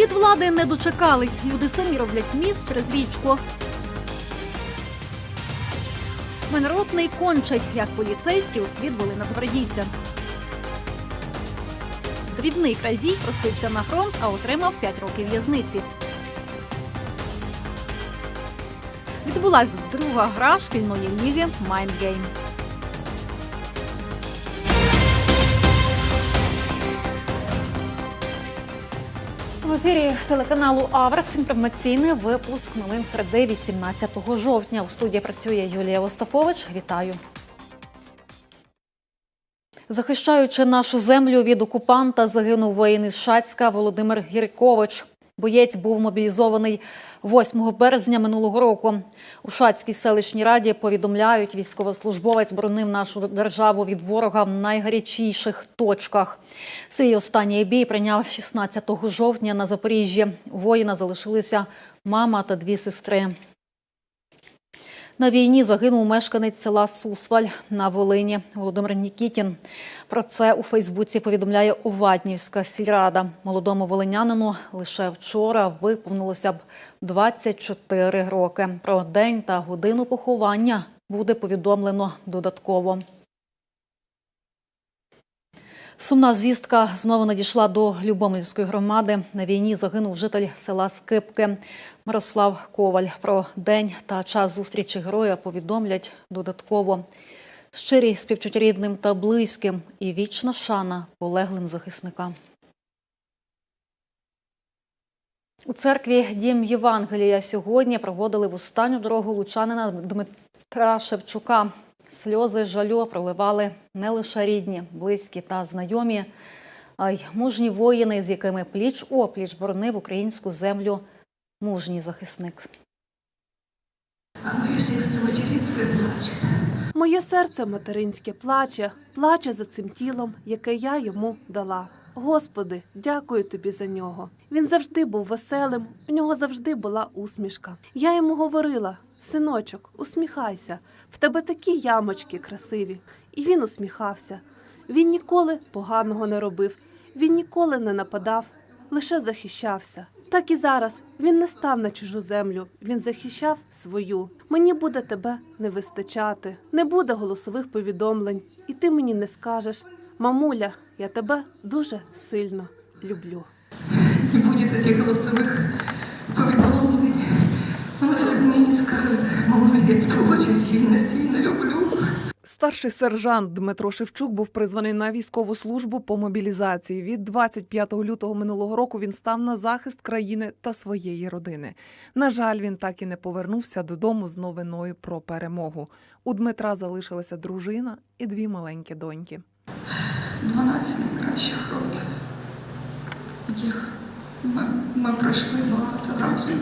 Від влади не дочекались. Люди самі роблять міст через річку. Менротний кончать, як поліцейські освідували нацгвардійця. Дрібний крадій просився на фронт, а отримав 5 років в'язниці. Відбулась друга гра шкільної ліги Майндгейм. В ефірі телеканалу Аверс інформаційний випуск новин середи 18 жовтня. У студії працює Юлія Остапович. Вітаю. Захищаючи нашу землю від окупанта, загинув воїн із Шацька Володимир Гіркович. Боєць був мобілізований 8 березня минулого року. У Шацькій селищній раді повідомляють, військовослужбовець боронив нашу державу від ворога в найгарячіших точках. Свій останній бій прийняв 16 жовтня на Запоріжжі. У воїна залишилися мама та дві сестри. На війні загинув мешканець села Сусваль на Волині Володимир Нікітін. Про це у Фейсбуці повідомляє Оваднівська сільрада. Молодому волинянину лише вчора виповнилося б 24 роки. Про день та годину поховання буде повідомлено додатково. Сумна звістка знову надійшла до Любомльської громади. На війні загинув житель села Скипки Мирослав Коваль. Про день та час зустрічі героя повідомлять додатково. Щирі співчуття рідним та близьким і вічна шана полеглим захисникам. У церкві Дім Євангелія сьогодні проводили в останню дорогу лучанина Дмитра Шевчука. Сльози жалю проливали не лише рідні, близькі та знайомі, а й мужні воїни, з якими пліч опліч боронив українську землю мужній захисник. Моє серце материнське плаче, плаче за цим тілом, яке я йому дала. Господи, дякую тобі за нього. Він завжди був веселим, у нього завжди була усмішка. Я йому говорила: синочок, усміхайся, в тебе такі ямочки красиві. І він усміхався. Він ніколи поганого не робив, він ніколи не нападав, лише захищався. Так і зараз він не став на чужу землю, він захищав свою. Мені буде тебе не вистачати, не буде голосових повідомлень, і ти мені не скажеш, мамуля, я тебе дуже сильно люблю. Не буде таких голосових скаже, мама, я тебе дуже сильно, сильно люблю. Старший сержант Дмитро Шевчук був призваний на військову службу по мобілізації. Від 25 лютого минулого року він став на захист країни та своєї родини. На жаль, він так і не повернувся додому з новиною про перемогу. У Дмитра залишилася дружина і дві маленькі доньки. 12 найкращих років, яких ми, ми пройшли багато разів.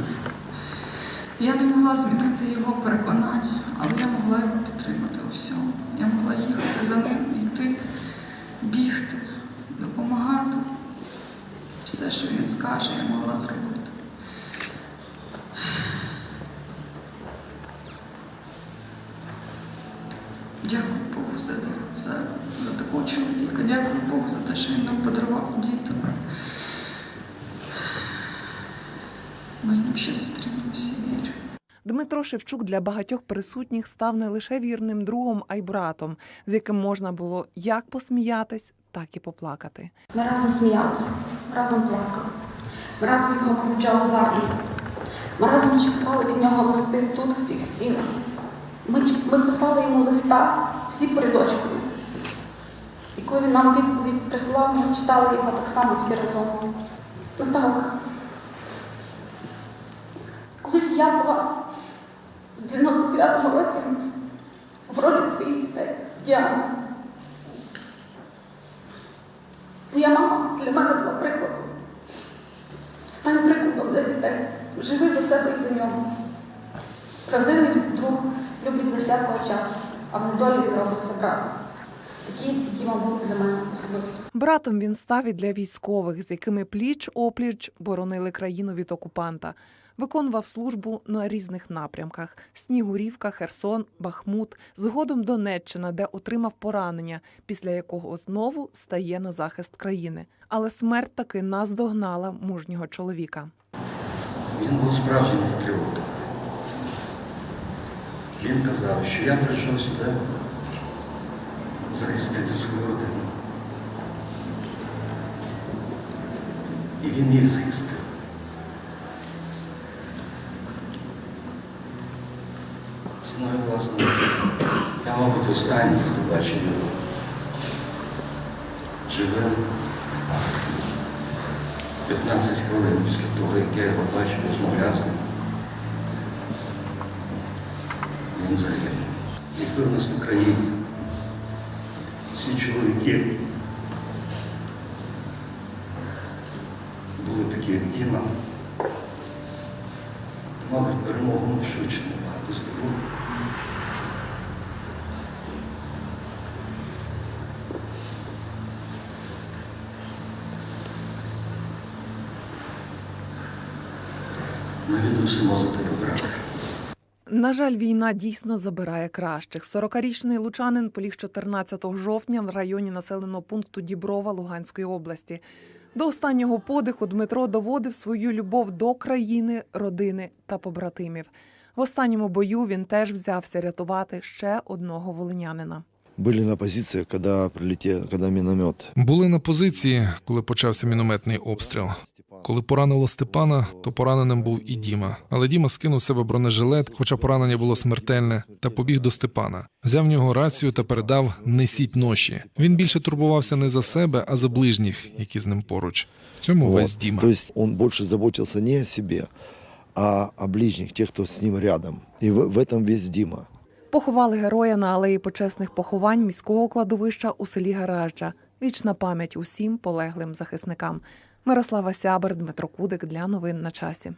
Я не могла змінити його переконання, але я могла його підтримати у всьому. Я могла їхати за ним, йти, бігти, допомагати. Все, що він скаже, я могла зробити. Дякую Богу за, за, за такого чоловіка. Дякую Богу за те, що він нам подарував діток. Ми з ним ще зустрінемося, Дмитро Шевчук для багатьох присутніх став не лише вірним другом, а й братом, з яким можна було як посміятись, так і поплакати. Ми разом сміялися, разом плакали. Ми разом його провчали в армію. Ми разом читали від нього листи тут, в цих стінах. Ми, ми писали йому листа всі перед очкою. І коли він нам відповідь прислав, ми читали його так само всі разом. Наталка. Колись я була в 99-му році в ролі твоїх дітей, Діана. Моя мама для мене була прикладом. Стань прикладом для дітей. Живи за себе і за нього. Правдивий друг любить за всякого часу, а в недолі він робиться братом. Такий Діма для мене особисто. Братом він став і для військових, з якими пліч опліч боронили країну від окупанта. Виконував службу на різних напрямках: Снігурівка, Херсон, Бахмут, згодом Донеччина, де отримав поранення, після якого знову стає на захист країни. Але смерть таки наздогнала мужнього чоловіка. Він був справжнім патріотом. Він казав, що я прийшов сюди захистити свою родину. І він їх захистив. Ціною власного життя. Я, мабуть, останній, хто бачив його живим 15 хвилин після того, як я його бачив, розмовляв з ним. Він загинув. Якби в нас в Україні всі чоловіки були такі, як Діма, мабуть, перемогу ми швидше набагато здобули. Ми відусимо за тебе, брате. На жаль, війна дійсно забирає кращих. 40-річний лучанин поліг 14 жовтня в районі населеного пункту Діброва Луганської області. До останнього подиху Дмитро доводив свою любов до країни, родини та побратимів. В останньому бою він теж взявся рятувати ще одного волинянина. Были на позициях, когда прилетел, когда миномет. Були на позиції, коли почався мінометний обстріл. Коли поранило Степана, то пораненим був і Діма. Але Діма скинув себе бронежилет, хоча поранення було смертельне, та побіг до Степана. Взяв в нього рацію та передав несіть ноші. Він більше турбувався не за себе, а за ближніх, які з ним поруч. В цьому весь Вот. Діма. То есть он больше заботился не о себе, а о ближних, тех, кто с ним рядом. И в, в этом весь Дима. Поховали героя на алеї почесних поховань міського кладовища у селі Гаражджа. Вічна пам'ять усім полеглим захисникам. Мирослава Сябер, Дмитро Кудик для новин на часі.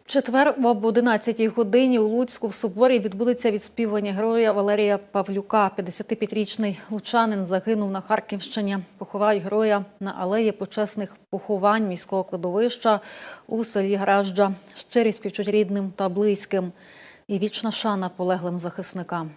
В четвер об 11-й годині у Луцьку в соборі відбудеться відспівання героя Валерія Павлюка. 55-річний лучанин загинув на Харківщині. Поховають героя на алеї почесних поховань міського кладовища у селі Гражджа. Щирі співчуть рідним та близьким. І вічна шана полеглим захисникам.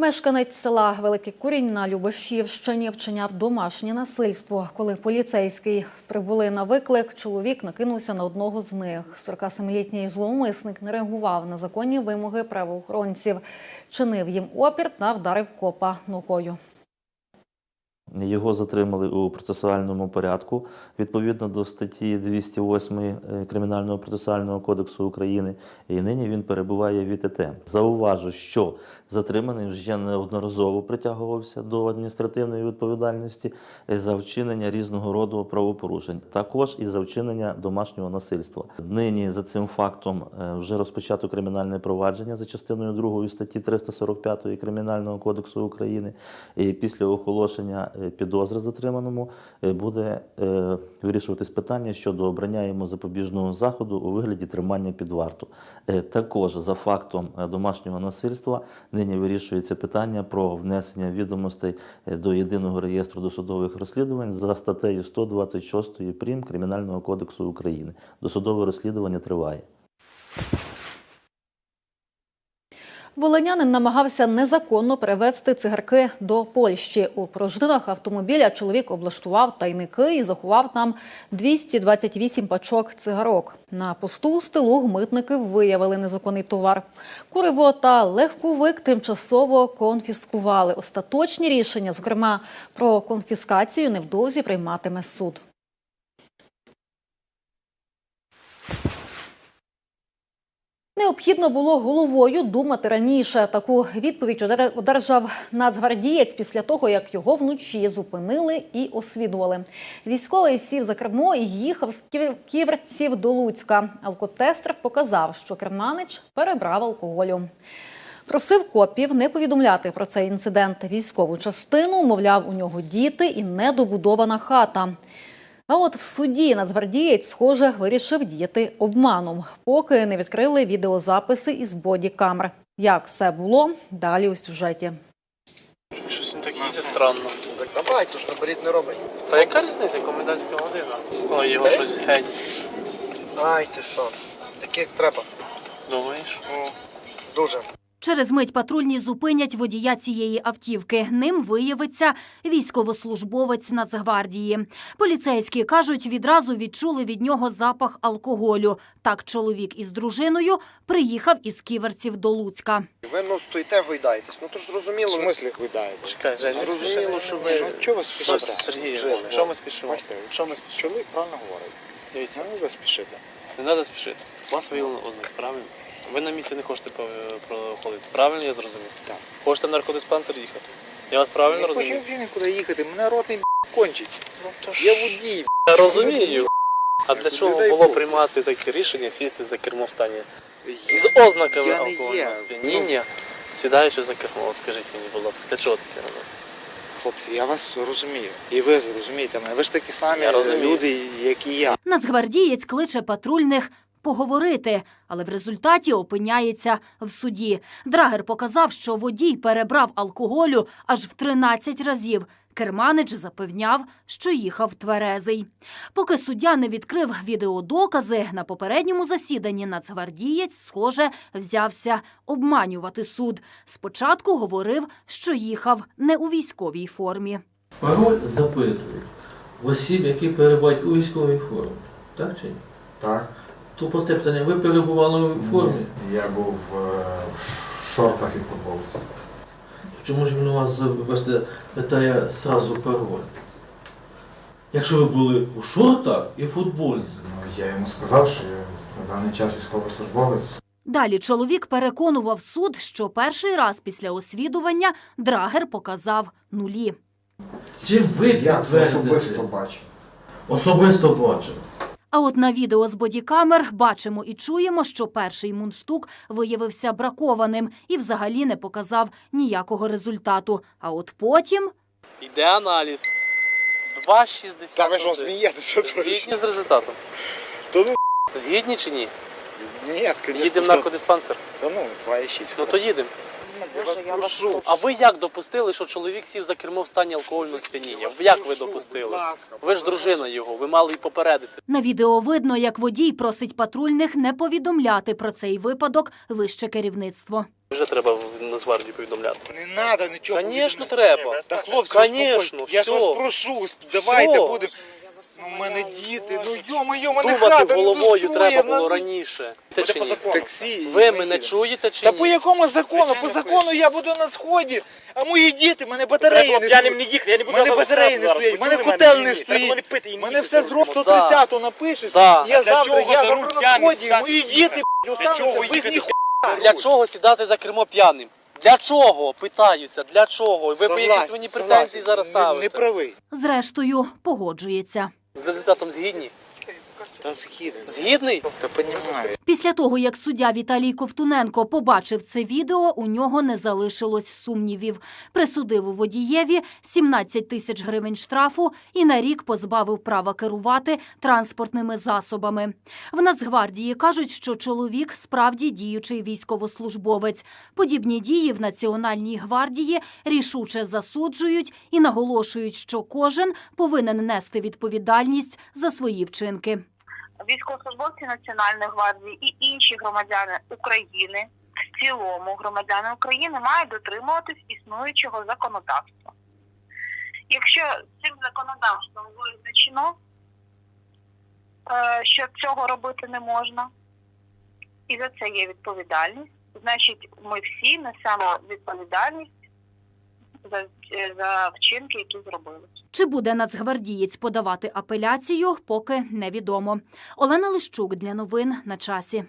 Мешканець села Великий Курінь на Любашівщині вчиняв домашнє насильство. Коли поліцейський прибули на виклик, чоловік накинувся на одного з них. 47-літній зловмисник не реагував на законні вимоги правоохоронців, чинив їм опір та вдарив копа ногою. Його затримали у процесуальному порядку відповідно до статті 208 е, Кримінального процесуального кодексу України. І нині він перебуває в ІТТ. Зауважу, що затриманий вже неодноразово притягувався до адміністративної відповідальності е, за вчинення різного роду правопорушень, також і за вчинення домашнього насильства. Нині за цим фактом е, вже розпочато кримінальне провадження за частиною 2 статті 345 Кримінального кодексу України. І після оголошення підозри затриманому е, буде е, вирішуватись питання щодо обрання йому запобіжного заходу у вигляді тримання під варту. Е, Також за фактом е, домашнього насильства нині вирішується питання про внесення відомостей е, до єдиного реєстру досудових розслідувань за статтею 126 прим Кримінального кодексу України. Досудове розслідування триває. Волинянин намагався незаконно перевезти цигарки до Польщі. У пружинах автомобіля чоловік облаштував тайники і заховав там 228 пачок цигарок. На посту з тилу митники виявили незаконний товар. Куриво та легковик тимчасово конфіскували. Остаточні рішення, зокрема про конфіскацію, невдовзі прийматиме суд. Необхідно було головою думати раніше. Таку відповідь одержав нацгвардієць після того, як його вночі зупинили і освідували. Військовий сів за кермо і їхав з Ків- ківерців до Луцька. Алкотестер показав, що керманич перебрав алкоголю. Просив копів не повідомляти про цей інцидент військову частину. Мовляв, у нього діти і недобудована хата. А от в суді нацгвардієць, схоже, вирішив діяти обманом, поки не відкрили відеозаписи із бодікамер. Як все було далі у сюжеті. Щось він такий йде странно. Так давай, то ж наперед не робить. Та яка різниця, комендантська година? Ой, його щось геть. Ай, ти що? Так як треба. Думаєш? Ну, дуже. Через мить патрульні зупинять водія цієї автівки. Ним виявиться військовослужбовець Нацгвардії. Поліцейські кажуть, відразу відчули від нього запах алкоголю. Так чоловік із дружиною приїхав із ківерців до Луцька. Ви ну стоїте, гойдаєтесь. Ну то ж зрозуміло. В смислі гуляєте? Чекай, не. Зрозуміло, що ви. Чого ви спішите? Сергій, що ми спішимо? Що ми спішимо? чоловік правильно говорить. Дивіться, Це не треба спішити. не треба спішити. Вас виявлено ознаки, правильно? Ви на місці не хочете по- проходити. Правильно я зрозумів? Так. Хочете в наркодиспансер їхати? Я вас правильно Не розумію? хочу нікуди їхати, мене ротний б**, кончить. Ну, то Я водій. б**. Я розумію. А для чого було Бог. приймати таке рішення сісти за кермо в стані Я- з ознаками я не алкогольного є. сп'яніння, сідаючи за кермо? От Скажіть мені, будь ласка, для чого таке робити? Хлопці, я вас розумію. І ви зрозумієте мене. Ви ж такі самі Я розумію. люди, як і я. Нацгвардієць кличе патрульних поговорити, але в результаті опиняється в суді. Драгер показав, що водій перебрав алкоголю аж в 13 разів. Керманич запевняв, що їхав тверезий. Поки суддя не відкрив відеодокази, на попередньому засіданні нацгвардієць, схоже, взявся обманювати суд. Спочатку говорив, що їхав не у військовій формі. Пароль запитують в осіб, які перебувають у військовій формі. Так чи ні? Так, То просте питання, ви перебували у формі? я був е, в шортах і футболці. Чому ж він у вас, вибачте, питає сразу пароль? Якщо ви були у шортах і футболці, Ну, я йому сказав, що я на даний час військовослужбовець. Далі чоловік переконував суд, що перший раз після освідування Драгер показав нулі. чим ви Я це підтвердите? особисто бачив. Особисто бачив. А от на відео з бодікамер бачимо і чуємо, що перший мундштук виявився бракованим і взагалі не показав ніякого результату. А от потім Йде аналіз. 2,60. Та ви що смієтеся? Згідні з результатом? Та ну, Згідні чи ні? ні, звісно. Їдемо в наркодиспансер. Та ну, 2,6. Ну то їдемо. Я вас прошу. А ви як допустили, що чоловік сів за кермо в стані алкогольного сп'яніння? Як ви допустили? Ви ж дружина його, ви мали й попередити. на відео видно, як водій просить патрульних не повідомляти про цей випадок вище керівництво. Вже треба в Нацгвардію повідомляти. Не треба нічого. Звісно, треба. Та хлопці, Конечно, я ж вас прошу, давайте будемо. Ну, в мене діти, ну йо-моє, мене Думати хата головою недостроєна, треба було ну, раніше. Чи ні? Таксі. Ви мене чуєте чи Та ні? по якому закону? По закону я буду на сході, а мої діти, мене батареї не стоять. не їхати, я не Мене батареї не стоять, мене котел не стоїть. Мене все з року 130 напишеш, Да. я Для завтра, чого я за завтра руль на п'яним сході, стати мої діти б***ь, чого остануться ви без їхати ніхуя. Для чого сідати за кермо п'яним? Для чого? Питаюся, для чого? Ви по якісь мені претензії зараз Не- ставите? Не правий. Зрештою, погоджується. З результатом згідні? Та згіден. Згідний? Та понімаю. Після того, як суддя Віталій Ковтуненко побачив це відео, у нього не залишилось сумнівів. Присудив у водієві 17 тисяч гривень штрафу і на рік позбавив права керувати транспортними засобами. В Нацгвардії кажуть, що чоловік справді діючий військовослужбовець. Подібні дії в Національній гвардії рішуче засуджують і наголошують, що кожен повинен нести відповідальність за свої вчинки. Військовослужбовці Національної гвардії і інші громадяни України в цілому громадяни України мають дотримуватись існуючого законодавства. Якщо цим законодавством визначено, е, що цього робити не можна, і за це є відповідальність, значить ми всі несемо відповідальність за, за вчинки, які зробили. Чи буде нацгвардієць подавати апеляцію, поки невідомо. Олена Лищук для новин на часі.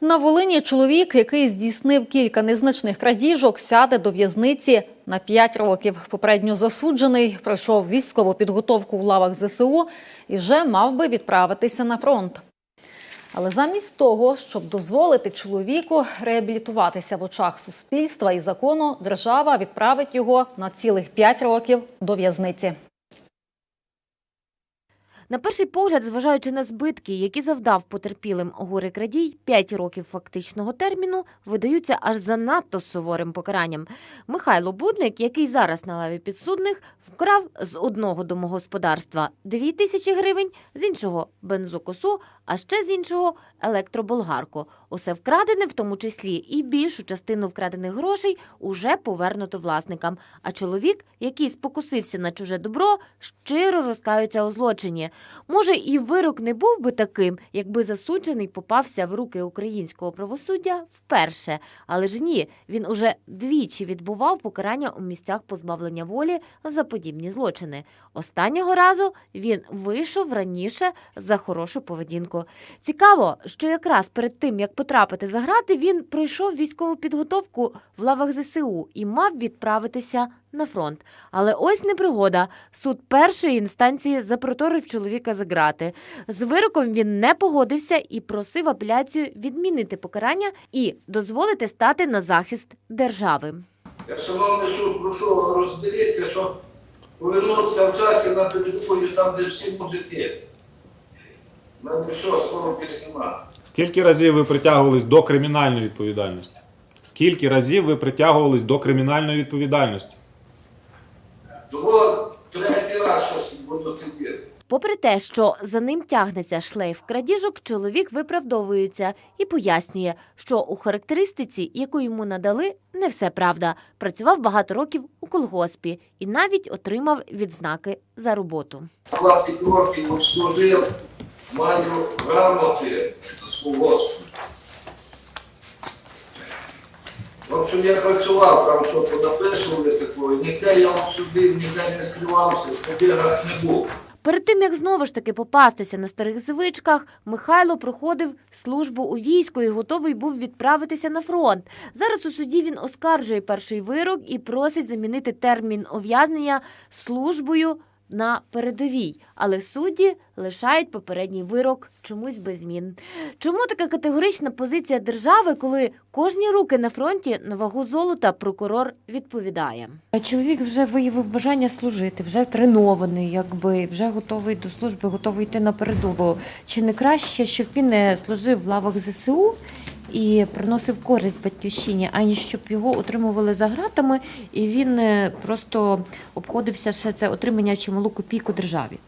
На Волині чоловік, який здійснив кілька незначних крадіжок, сяде до в'язниці на 5 років. Попередньо засуджений, пройшов військову підготовку в лавах ЗСУ і вже мав би відправитися на фронт. Але замість того, щоб дозволити чоловіку реабілітуватися в очах суспільства і закону, держава відправить його на цілих 5 років до в'язниці. На перший погляд, зважаючи на збитки, які завдав потерпілим горе крадій, 5 років фактичного терміну видаються аж занадто суворим покаранням. Михайло Будник, який зараз на лаві підсудних, вкрав з одного домогосподарства 2 тисячі гривень, з іншого бензокосу, а ще з іншого електроболгарку. Усе вкрадене, в тому числі і більшу частину вкрадених грошей, уже повернуто власникам. А чоловік, який спокусився на чуже добро, щиро розкаються у злочині. Може, і вирок не був би таким, якби засуджений попався в руки українського правосуддя вперше. Але ж ні, він уже двічі відбував покарання у місцях позбавлення волі за подібні злочини. Останнього разу він вийшов раніше за хорошу поведінку. Цікаво, що якраз перед тим, як потрапити за грати, він пройшов військову підготовку в лавах ЗСУ і мав відправитися на фронт. Але ось непригода. Суд першої інстанції запроторив чоловіка за грати. З вироком він не погодився і просив апеляцію відмінити покарання і дозволити стати на захист держави. Я, шановний суд, прошу розберіться, щоб повернутися в часі на передову, там, де всі мужики. Ну що, слово нема. Скільки разів ви притягувались до кримінальної відповідальності? Скільки разів ви притягувались до кримінальної відповідальності? Того третій раз щось буду сидіти. Попри те, що за ним тягнеться шлейф крадіжок, чоловік виправдовується і пояснює, що у характеристиці, яку йому надали, не все правда. Працював багато років у колгоспі і навіть отримав відзнаки за роботу. 20 років служив, маю грамоти з колгоспу. В общем, я працював, там що понаписували такого, ніде я вам судив, ніде не скривався, в побігах не був. Перед тим як знову ж таки попастися на старих звичках, Михайло проходив службу у війську і готовий був відправитися на фронт. Зараз у суді він оскаржує перший вирок і просить замінити термін ув'язнення службою на передовій. Але судді лишають попередній вирок чомусь без змін. Чому така категорична позиція держави, коли кожні руки на фронті на вагу золота прокурор відповідає? Чоловік вже виявив бажання служити, вже тренований, якби вже готовий до служби, готовий йти на передову. Чи не краще, щоб він не служив в лавах ЗСУ і приносив користь батьківщині, аніж щоб його отримували за гратами, і він е, просто обходився ще це отримання чималу копійку державі?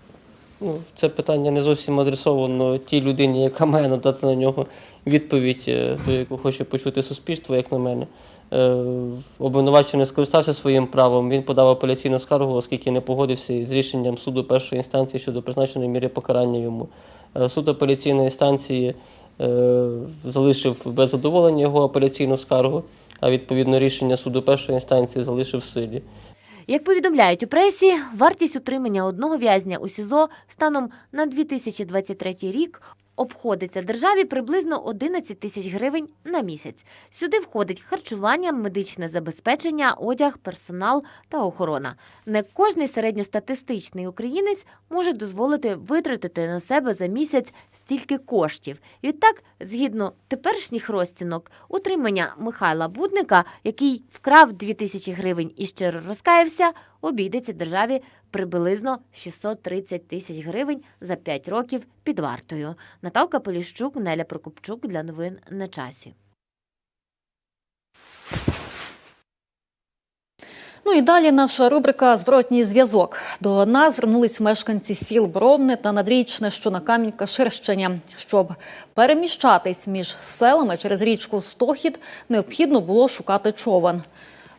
Ну, це питання не зовсім адресовано тій людині, яка має надати на нього відповідь, е, ту, яку хоче почути суспільство, як на мене. Е, Обвинувачений скористався своїм правом. Він подав апеляційну скаргу, оскільки не погодився із рішенням суду першої інстанції щодо призначеної міри покарання йому. Е, Суд апеляційної інстанції е, залишив без задоволення його апеляційну скаргу, а відповідно рішення суду першої інстанції залишив в силі. Як повідомляють у пресі, вартість утримання одного в'язня у СІЗО станом на 2023 рік обходиться державі приблизно 11 тисяч гривень на місяць. Сюди входить харчування, медичне забезпечення, одяг, персонал та охорона. Не кожний середньостатистичний українець може дозволити витратити на себе за місяць стільки коштів. Відтак, згідно теперішніх розцінок, утримання Михайла Будника, який вкрав 2 тисячі гривень і щиро розкаявся, обійдеться державі приблизно 630 тисяч гривень за 5 років під вартою. Наталка Поліщук, Неля Прокопчук для новин на часі. Ну і далі наша рубрика Зворотній зв'язок. До нас звернулись мешканці сіл Бровне та Надрічне, що на Камінь-Каширщині. Щоб переміщатись між селами через річку Стохід, необхідно було шукати човен.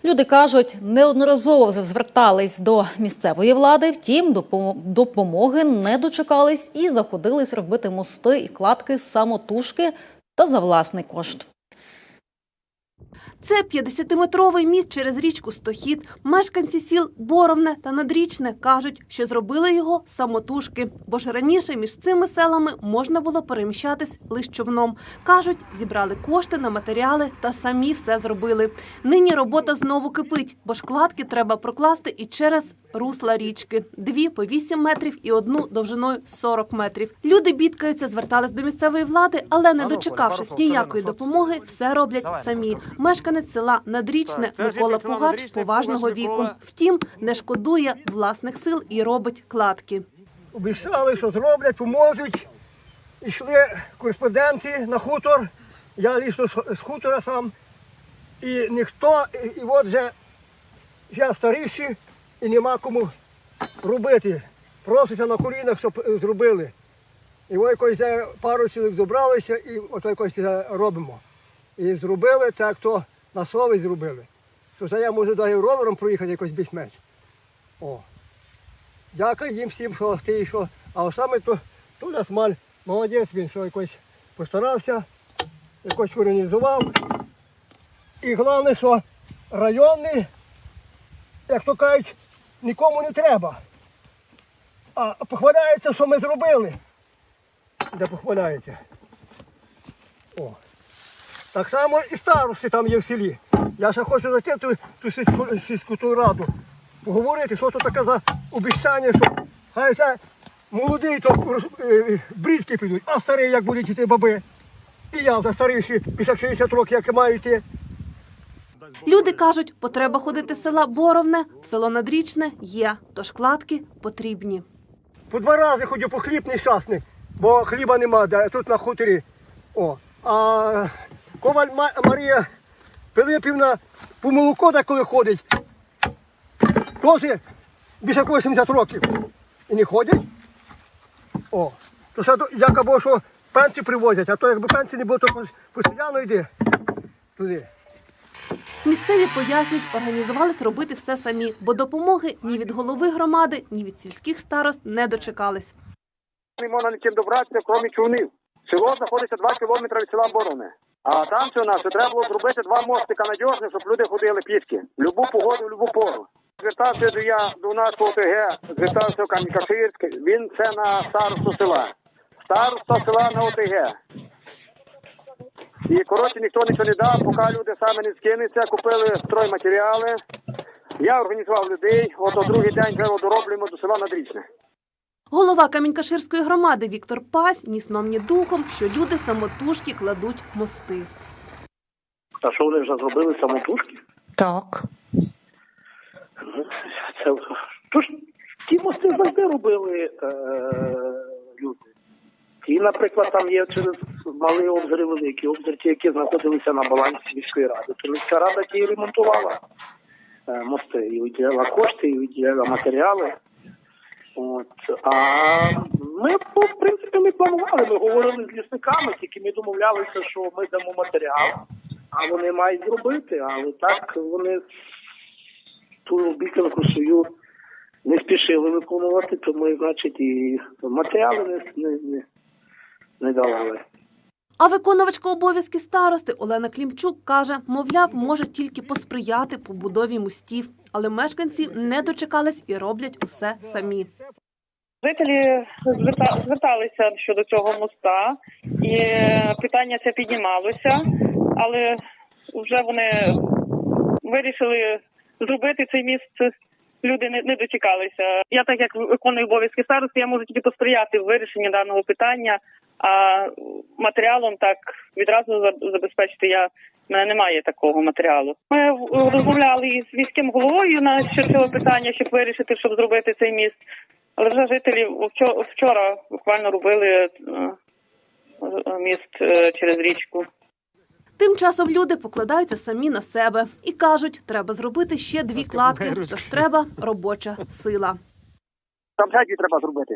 Люди кажуть, неодноразово звертались до місцевої влади, втім допом- допомоги не дочекались і заходились робити мости і кладки самотужки та за власний кошт. Це 50-метровий міст через річку Стохід. Мешканці сіл Боровне та Надрічне кажуть, що зробили його самотужки, бо ж раніше між цими селами можна було переміщатись лише човном. Кажуть, зібрали кошти на матеріали та самі все зробили. Нині робота знову кипить, бо ж кладки треба прокласти і через русла річки. Дві по 8 метрів і одну довжиною 40 метрів. Люди бідкаються, звертались до місцевої влади, але не дочекавшись ніякої допомоги, все роблять самі. Мешканець села Надрічне Микола Пугач поважного віку. Втім, не шкодує власних сил і робить кладки. обіцяли, що зроблять, поможуть. Ішли кореспонденти на хутор. Я лісно з хутора сам. І ніхто, і, і от вже я старіший і нема кому робити. Проситься на колінах, щоб е, зробили. І ось якось пару чоловік добралися і ото якось робимо. І зробили так, то на совість зробили. Що це я можу навіть ровером проїхати якось більш-менш. О. Дякую їм всім, що ти що. А саме то Толя Смаль, молодець він, що якось постарався, якось організував. І головне, що районний, як то кажуть, нікому не треба. А похваляється, що ми зробили. Де похваляється. О. Так само і старости там є в селі. Я ще хочу зайти ту, ту сільську, сільську ту раду, поговорити, що це таке за обіцяння, що хай це молодий, то е, брідки підуть, а старий, як будуть йти баби. І я вже старіший, після 60 років, як маю йти. Люди кажуть, потреба ходити з села Боровне в село Надрічне є, тож кладки потрібні. По два рази ходю по хліб нещасний, бо хліба нема, де, тут на хуторі. О. А коваль Марія Пилипівна по молоко деколи ходить. Теж більше 80 років. І не ходять. О. То ще як або що пенсію привозять, а то якби пенсії не було, то пос- постійно йде туди. Місцеві пояснюють, організувались робити все самі, бо допомоги ні від голови громади, ні від сільських старост не дочекались. Не можна нічим добратися, крім човнів. Село знаходиться 2 кілометри від села Борони. А там все наше треба було зробити два мостика надіжні, щоб люди ходили пішки. Любу погоду, в любу пору. Звертався до я до нашого ОТГ, звертався в Кам'янкаширськ, він це на старосту села. Староста села на ОТГ. І коротше ніхто нічого не дав, поки люди самі не скинуться, купили стройматеріали. Я організував людей, от о другий день вже дороблюємо до села Надрічне. Голова Камінькаширської громади Віктор Пась ні сном, ні духом, що люди самотужки кладуть мости. А що вони вже зробили самотужки? Так. Це тож ті мости завжди робили е, люди. І, наприклад, там є через малий обзір і великий ті, які знаходилися на балансі міської ради. То міська рада ті ремонтувала е, мости, і виділяла кошти, і виділяла матеріали. От. А ми, ну, в принципі, ми планували, ми говорили з лісниками, тільки ми домовлялися, що ми дамо матеріал, а вони мають зробити, але так вони ту обіцянку свою не спішили виконувати, то ми, значить, і матеріали не, не, не, давали. А виконувачка обов'язки старости Олена Клімчук каже, мовляв, може тільки посприяти побудові мостів, але мешканці не дочекались і роблять усе самі. Жителі зверта- зверталися щодо цього моста, і е, питання це піднімалося, але вже вони вирішили зробити цей міст. Люди не, не дочекалися. Я, так як виконую обов'язки старости, я можу тільки посприяти в вирішенні даного питання. А матеріалом так відразу забезпечити я в мене немає такого матеріалу. Ми розмовляли із міським головою на що цього питання, щоб вирішити, щоб зробити цей міст. Але вже жителі вчора буквально робили е, міст е, через річку. Тим часом люди покладаються самі на себе і кажуть, треба зробити ще дві кладки, тож треба робоча сила. Там ще треба зробити.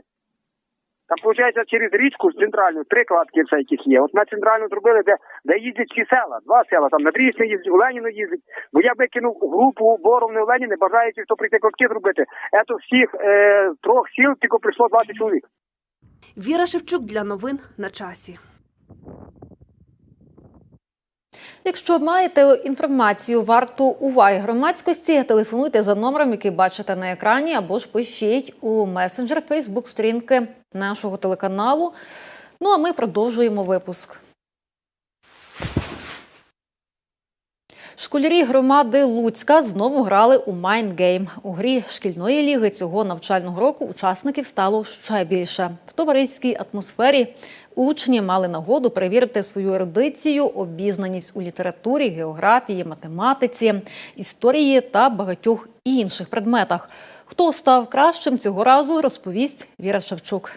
Там, виходить, через річку центральну, три кладки все яких є. От на центральну зробили, де, де їздять всі села, два села, там на Дрічне їздять, у Леніно їздять. Бо я викинув групу Боровни у Леніни, бажаючи, хто прийти кладки зробити. Ето всіх е, трьох сіл тільки прийшло 20 чоловік. Віра Шевчук для новин на часі. Якщо маєте інформацію варту уваги громадськості, телефонуйте за номером, який бачите на екрані, або ж пишіть у месенджер Фейсбук сторінки нашого телеканалу. Ну а ми продовжуємо випуск. Школярі громади Луцька знову грали у Майнгейм. У грі шкільної ліги цього навчального року учасників стало ще більше. В товариській атмосфері учні мали нагоду перевірити свою ерудицію, обізнаність у літературі, географії, математиці, історії та багатьох інших предметах. Хто став кращим цього разу, розповість Віра Шевчук.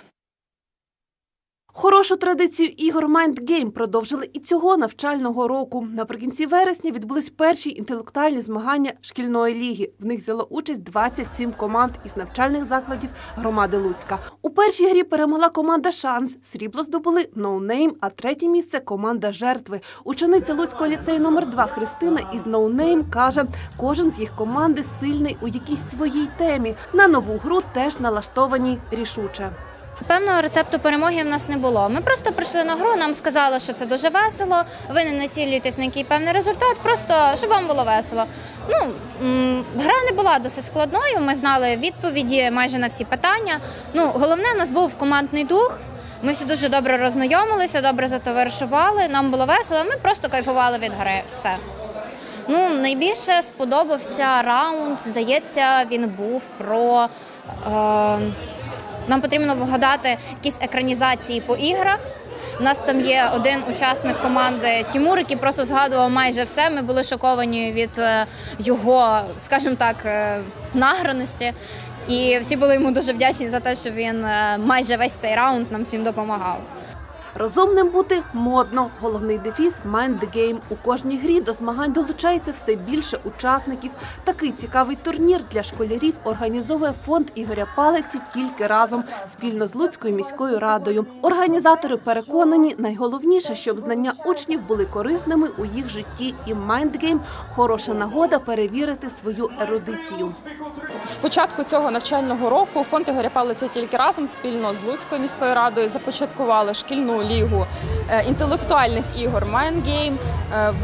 Хорошу традицію ігор Mind Game продовжили і цього навчального року. Наприкінці вересня відбулись перші інтелектуальні змагання шкільної ліги. В них взяло участь 27 команд із навчальних закладів громади Луцька. У першій грі перемогла команда Шанс. Срібло здобули ноунейм, а третє місце команда жертви. Учениця Луцького ліцею номер 2 Христина із ноунейм каже, кожен з їх команди сильний у якійсь своїй темі. На нову гру теж налаштовані рішуче. Певного рецепту перемоги в нас не було. Ми просто прийшли на гру, нам сказали, що це дуже весело. Ви не націлюєтесь на який певний результат, просто щоб вам було весело. Ну гра не була досить складною. Ми знали відповіді майже на всі питання. Ну головне, у нас був командний дух. Ми всі дуже добре роззнайомилися, добре затоваришували. Нам було весело. Ми просто кайфували від гри. Все. Ну, найбільше сподобався раунд. Здається, він був про. Е, нам потрібно вгадати якісь екранізації по іграх. У нас там є один учасник команди Тімур, який просто згадував майже все. Ми були шоковані від е, його, скажімо так, е, награності. І всі були йому дуже вдячні за те, що він е, майже весь цей раунд нам всім допомагав. Розумним бути модно. Головний дефіс Mind the Game. У кожній грі до змагань долучається все більше учасників. Такий цікавий турнір для школярів організовує фонд Ігоря Палиці тільки разом спільно з Луцькою міською радою. Організатори переконані, найголовніше, щоб знання учнів були корисними у їх житті. І Mind Game – хороша нагода перевірити свою ерудицію. З початку цього навчального року фонд Ігоря Палиця тільки разом спільно з Луцькою міською радою започаткували шкільну лігу е, інтелектуальних ігор Майнгейм.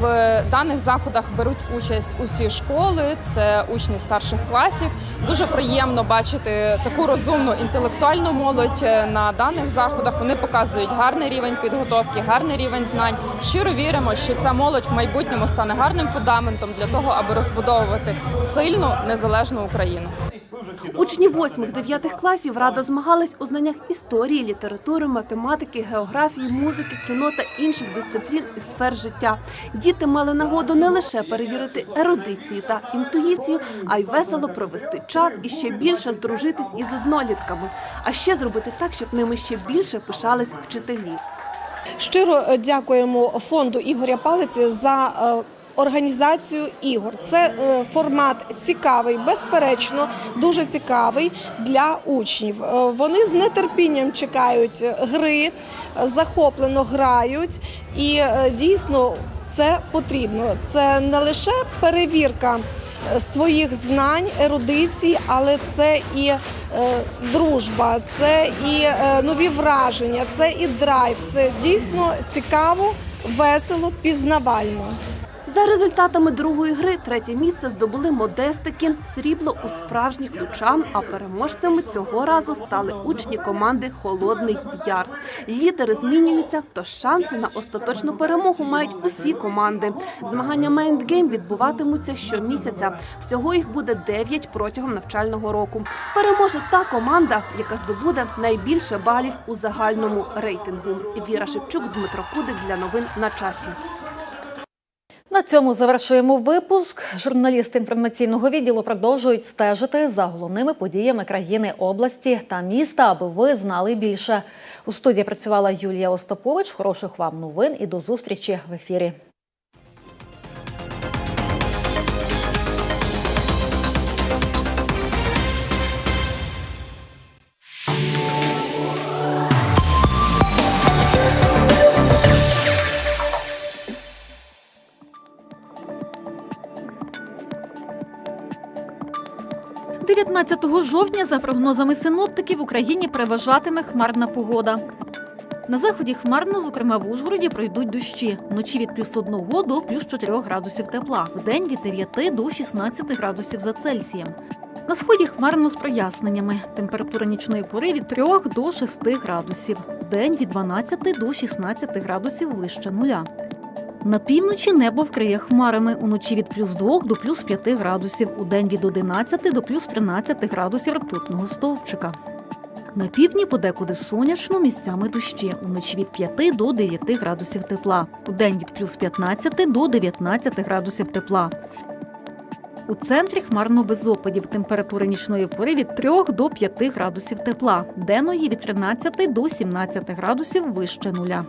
В даних заходах беруть участь усі школи, це учні старших класів. Дуже приємно бачити таку розумну інтелектуальну молодь е, на даних заходах. Вони показують гарний рівень підготовки, гарний рівень знань. Щиро віримо, що ця молодь в майбутньому стане гарним фундаментом для того, аби розбудовувати сильну незалежну Україну. Учні 8-9 класів радо змагались у знаннях історії, літератури, математики, географії, музики, кіно та інших дисциплін і сфер життя. Діти мали нагоду не лише перевірити ерудицію та інтуїцію, а й весело провести час і ще більше здружитись із однолітками, а ще зробити так, щоб ними ще більше пишались вчителі. Щиро е, дякуємо фонду Ігоря Палиці за е, організацію ігор. Це е, формат цікавий, безперечно, дуже цікавий для учнів. Е, Вони з нетерпінням чекають гри, захоплено грають, і е, дійсно це потрібно. Це не лише перевірка своїх знань, ерудиції, але це і дружба, це і нові враження, це і драйв. Це дійсно цікаво, весело, пізнавально. За результатами другої гри третє місце здобули модестики, срібло у справжніх лучан. А переможцями цього разу стали учні команди Холодний Яр. Лідери змінюються, тож шанси на остаточну перемогу мають усі команди. Змагання Game відбуватимуться щомісяця. Всього їх буде 9 протягом навчального року. Переможе та команда, яка здобуде найбільше балів у загальному рейтингу. Віра Шевчук, Дмитро Кудик для новин на часі. На цьому завершуємо випуск. Журналісти інформаційного відділу продовжують стежити за головними подіями країни, області та міста, аби ви знали більше. У студії працювала Юлія Остапович. Хороших вам новин і до зустрічі в ефірі. – 19 жовтня, за прогнозами синоптиків, в Україні переважатиме хмарна погода. На заході хмарно, зокрема в Ужгороді, пройдуть дощі. Вночі від плюс 1 до плюс 4 градусів тепла. Вдень від 9 до 16 градусів за Цельсієм. На сході хмарно з проясненнями. Температура нічної пори від 3 до 6 градусів. День від 12 до 16 градусів вище нуля. На півночі небо вкриє хмарами уночі від плюс 2 до плюс 5 градусів, у день від 11 до плюс 13 градусів ртутного стовпчика. На півдні подекуди сонячно, місцями дощі. Уночі від 5 до 9 градусів тепла. У день від плюс 15 до 19 градусів тепла. У центрі хмарно без опадів. Температура нічної пори від 3 до 5 градусів тепла. Денної від 13 до 17 градусів вище нуля.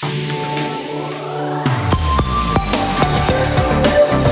thank you